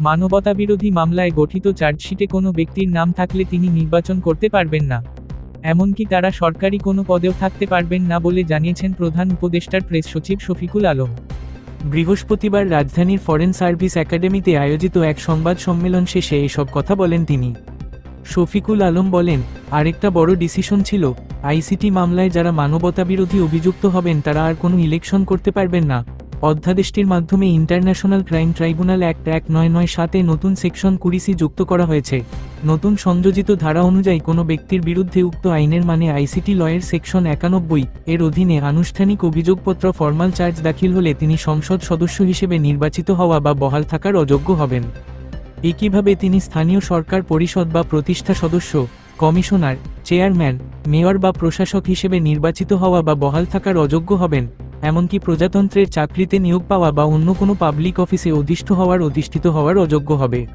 মানবতাবিরোধী মামলায় গঠিত চার্জশিটে কোনো ব্যক্তির নাম থাকলে তিনি নির্বাচন করতে পারবেন না। এমনকি তারা সরকারি কোনো পদেও থাকতে পারবেন না বলে জানিয়েছেন প্রধান উপদেষ্টার প্রেস সচিব শফিকুল আলম। বৃহস্পতিবার রাজধানীর ফরেন সার্ভিস একাডেমিতে আয়োজিত এক সংবাদ সম্মেলন শেষে এসব কথা বলেন তিনি। শফিকুল আলম বলেন, আরেকটা বড় ডিসিশন ছিল, আইসিটি মামলায় যারা মানবতাবিরোধী অভিযুক্ত হবেন তারা আর কোনো ইলেকশন করতে পারবেন না। অধ্যাদেশটির মাধ্যমে ইন্টারন্যাশনাল ক্রাইম ট্রাইব্যুনাল অ্যাক্ট এক নয় নয় সাতে নতুন সেকশন কুড়িসি যুক্ত করা হয়েছে। নতুন সংযোজিত ধারা অনুযায়ী কোনো ব্যক্তির বিরুদ্ধে উক্ত আইনের মানে আইসিটি লয়ের সেকশন একানব্বই এর অধীনে আনুষ্ঠানিক অভিযোগপত্র ফরমাল চার্জ দাখিল হলে তিনি সংসদ সদস্য হিসেবে নির্বাচিত হওয়া বা বহাল থাকার অযোগ্য হবেন। একইভাবে তিনি স্থানীয় সরকার পরিষদ বা প্রতিষ্ঠা সদস্য, কমিশনার, চেয়ারম্যান, মেয়র বা প্রশাসক হিসেবে নির্বাচিত হওয়া বা বহাল থাকার অযোগ্য হবেন। এমনকি প্রজাতন্ত্রের চাকরিতে নিয়োগ পাওয়া বা অন্য কোনো পাবলিক অফিসে অধিষ্ঠ হওয়ার, অধিষ্ঠিত হওয়ার অযোগ্য হবে।